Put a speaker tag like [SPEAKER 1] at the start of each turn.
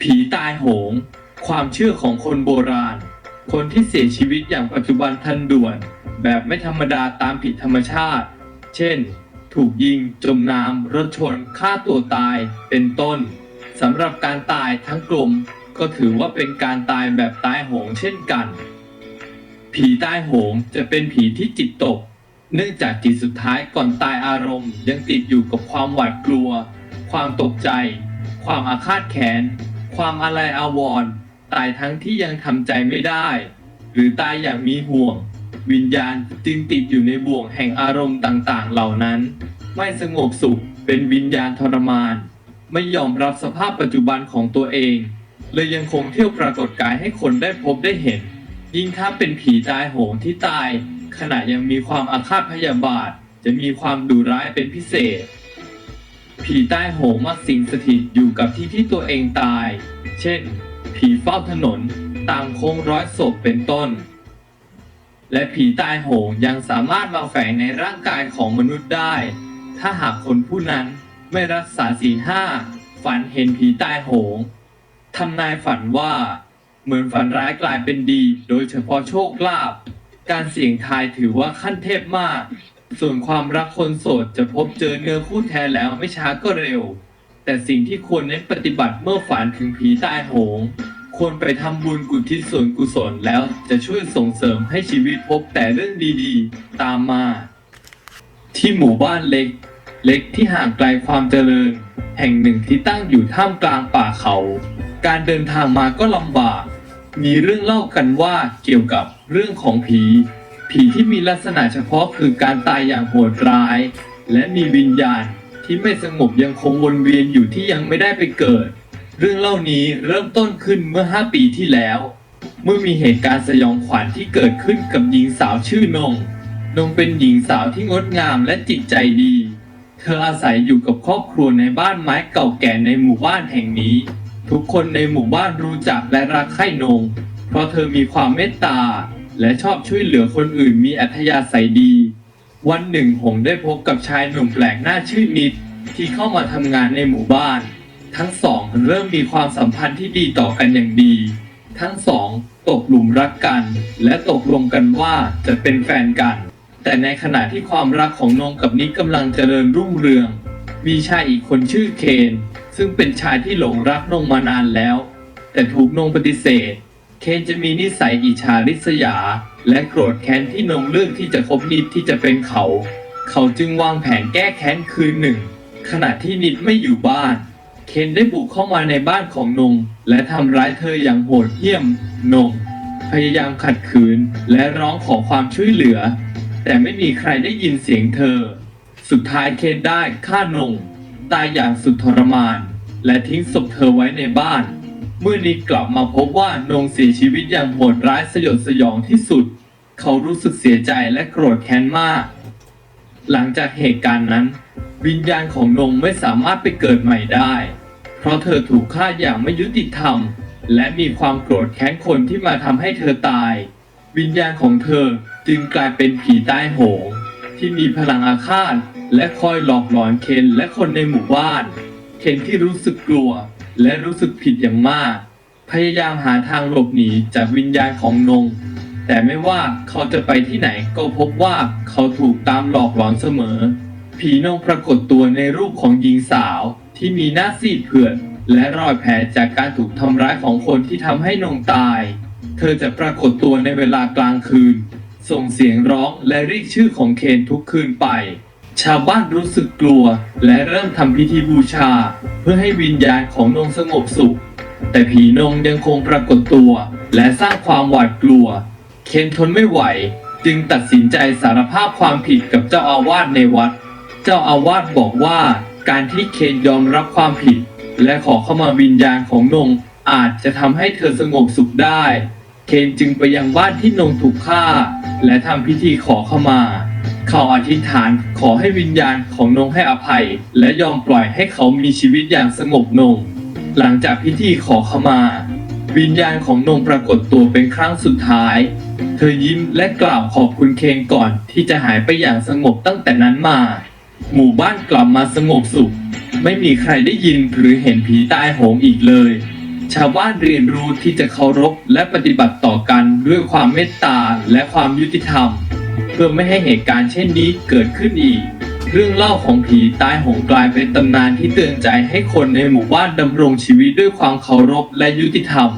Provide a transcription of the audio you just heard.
[SPEAKER 1] ผีตายโหง ความเชื่อของคนโบราณ คนที่เสียชีวิตอย่างปัจจุบันทันด่วน แบบไม่ธรรมดาตามผิดธรรมชาติ เช่น ถูกยิง จมน้ำรถชนฆ่าตัวตายเป็นต้นสำหรับการตายทั้งกลุ่มก็ถือว่าเป็นการตายแบบตายโหงเช่นกัน ผีตายโหงจะเป็นผีที่จิตตก เนื่องจากจิตสุดท้ายก่อนตายอารมณ์ ยังติดอยู่กับความหวาดกลัว ความตกใจ ความอาฆาตแค้น ความอาลัยอาวรณ์ตายทั้งที่ยังทำใจไม่ได้ หรือตายอย่างมีห่วง วิญญาณจึงติดอยู่ในบ่วงแห่งอารมณ์ต่างๆ เหล่านั้น ไม่สงบสุขเป็นวิญญาณทรมาน ไม่ยอมรับสภาพปัจจุบันของตัวเอง เลยยังคงเที่ยวปรากฏกายให้คนได้พบได้เห็น ยิ่งถ้าเป็นผีตายโหงที่ตาย ขณะยังมีความอาฆาตพยาบาท จะมีความดุร้ายเป็นพิเศษ ผีใต้โหงมักสิงสถิตอยู่กับที่ที่ตัวเองตาย เช่น ผีเฝ้าถนน ตามโค้งร้อยศพเป็นต้น และผีใต้โหงยังสามารถมาแฝงในร่างกายของมนุษย์ได้ ถ้าหากคนผู้นั้นไม่รักษาศีลห้าฝันเห็นผีใต้โหงทำนายฝันว่า เหมือนฝันร้ายกลายเป็นดี โดยเฉพาะโชคลาภการเสี่ยงทายถือว่าขั้นเทพมาก ส่วนความรักคนโสดจะพบเจอเนื้อคู่แท้แล้วไม่ช้าก็เร็ว แต่สิ่งที่ควรเน้นปฏิบัติเมื่อฝันถึงผีตายโหง ควรไปทำบุญกุทิศส่วนกุศลแล้วจะช่วยส่งเสริมให้ชีวิตพบแต่เรื่องดีๆ ตามมา ที่หมู่บ้านเล็ก เล็กที่ห่างไกลความเจริญ แห่งหนึ่งที่ตั้งอยู่ท่ามกลางป่าเขา การเดินทางมาก็ลำบาก มีเรื่องเล่ากันว่าเกี่ยวกับเรื่องของผี ผีที่มีลักษณะเฉพาะคือการตายอย่างโหดร้าย และมีวิญญาณที่ไม่สงบยังคงวนเวียนอยู่ที่ยังไม่ได้ไปเกิด เรื่องเล่านี้เริ่มต้นขึ้นเมื่อ 5 ปีที่แล้ว เมื่อมีเหตุการณ์สยองขวัญที่เกิดขึ้นกับหญิงสาวชื่อนง นงเป็นหญิงสาวที่งดงามและจิตใจดี เธออาศัยอยู่กับครอบครัวในบ้านไม้เก่าแก่ในหมู่บ้านแห่งนี้ ทุกคนในหมู่บ้านรู้จักและรักใคร่นง เพราะเธอมีความเมตตา และชอบช่วยเหลือคนอื่นมีอัธยาศัยดี วันหนึ่งหงได้พบกับชายหนุ่มแปลกหน้าชื่อนิด ที่เข้ามาทำงานในหมู่บ้าน ทั้งสองเริ่มมีความสัมพันธ์ที่ดีต่อกันอย่างดี ทั้งสองตกหลุมรักกัน และตกลงกันว่าจะเป็นแฟนกัน แต่ในขณะที่ความรักของนงกับนิดกำลังเจริญรุ่งเรือง มีชายอีกคนชื่อเคน ซึ่งเป็นชายที่หลงรักนงมานานแล้ว แต่ถูกนงปฏิเสธ เคนจะมีนิสัยอิจฉาริษยา และโกรธแค้นที่นงเลือกที่จะคบนิดที่จะเป็นเขา เขาจึงวางแผนแก้แค้นคืนหนึ่ง ขณะที่นิดไม่อยู่บ้าน เคนได้บุกเข้ามาในบ้านของนง และทำร้ายเธออย่างโหดเหี้ยม นง พยายามขัดขืนและร้องขอความช่วยเหลือ แต่ไม่มีใครได้ยินเสียงเธอ สุดท้ายเคนได้ฆ่านง ตายอย่างสุดทรมาน และทิ้งศพเธอไว้ในบ้าน เมื่อนิดกลับมาพบว่านงเสียชีวิตอย่างโหดร้ายสยดสยองที่สุด เขารู้สึกเสียใจและโกรธแค้นมาก หลังจากเหตุการณ์นั้น วิญญาณของนงไม่สามารถไปเกิดใหม่ได้ เพราะเธอถูกฆ่าอย่างไม่ยุติธรรม และมีความโกรธแค้นคนที่มาทำให้เธอตาย วิญญาณของเธอจึงกลายเป็นผีใต้โหงที่มีพลังอาฆาตและคอยหลอกหลอนเคนและคนในหมู่บ้าน เคนที่รู้สึกกลัว และรู้สึกผิดอย่างมาก พยายามหาทางหลบหนีจากวิญญาณของนง แต่ไม่ว่าเขาจะไปที่ไหนก็พบว่าเขาถูกตามหลอกหลอนเสมอ ผีนงปรากฏตัวในรูปของหญิงสาวที่มีหน้าซีดเผือดและรอยแผลจากการถูกทำร้ายของคนที่ทำให้นงตาย เธอจะปรากฏตัวในเวลากลางคืน ส่งเสียงร้องและเรียกชื่อของเคนทุกคืนไป ชาวบ้านรู้สึกกลัวและเริ่มทำพิธีบูชา เพื่อให้วิญญาณของนงสงบสุข แต่ผีนงยังคงปรากฏตัว และสร้างความหวาดกลัว เคนทนไม่ไหว จึงตัดสินใจสารภาพความผิดกับเจ้าอาวาสในวัด เจ้าอาวาสบอกว่าการที่เคนยอมรับความผิด และขอเข้ามาวิญญาณของนงอาจจะทำให้เธอสงบสุขได้ เคนจึงไปยังบ้านที่นงถูกฆ่า และทำพิธีขอเข้ามา เขาอธิษฐานขอให้วิญญาณของนงให้อภัย และยอมปล่อยให้เขามีชีวิตอย่างสงบนง หลังจากพิธีขอขมา วิญญาณของนงปรากฏตัวเป็นครั้งสุดท้าย เธอยิ้มและกล่าวขอบคุณเคนก่อนที่จะหายไปอย่างสงบตั้งแต่นั้นมา หมู่บ้านกลับมาสงบสุข ไม่มีใครได้ยินหรือเห็นผีตายโหงอีกเลย ชาวบ้านเรียนรู้ที่จะเคารพและปฏิบัติต่อกันด้วยความเมตตาและความยุติธรรม เพื่อไม่ให้เหตุการณ์เช่นนี้เกิดขึ้นอีก เรื่องเล่าของผีตายหงกลายเป็นตำนานที่เตือนใจให้คนในหมู่บ้านดำรงชีวิตด้วยความเคารพและยุติธรรม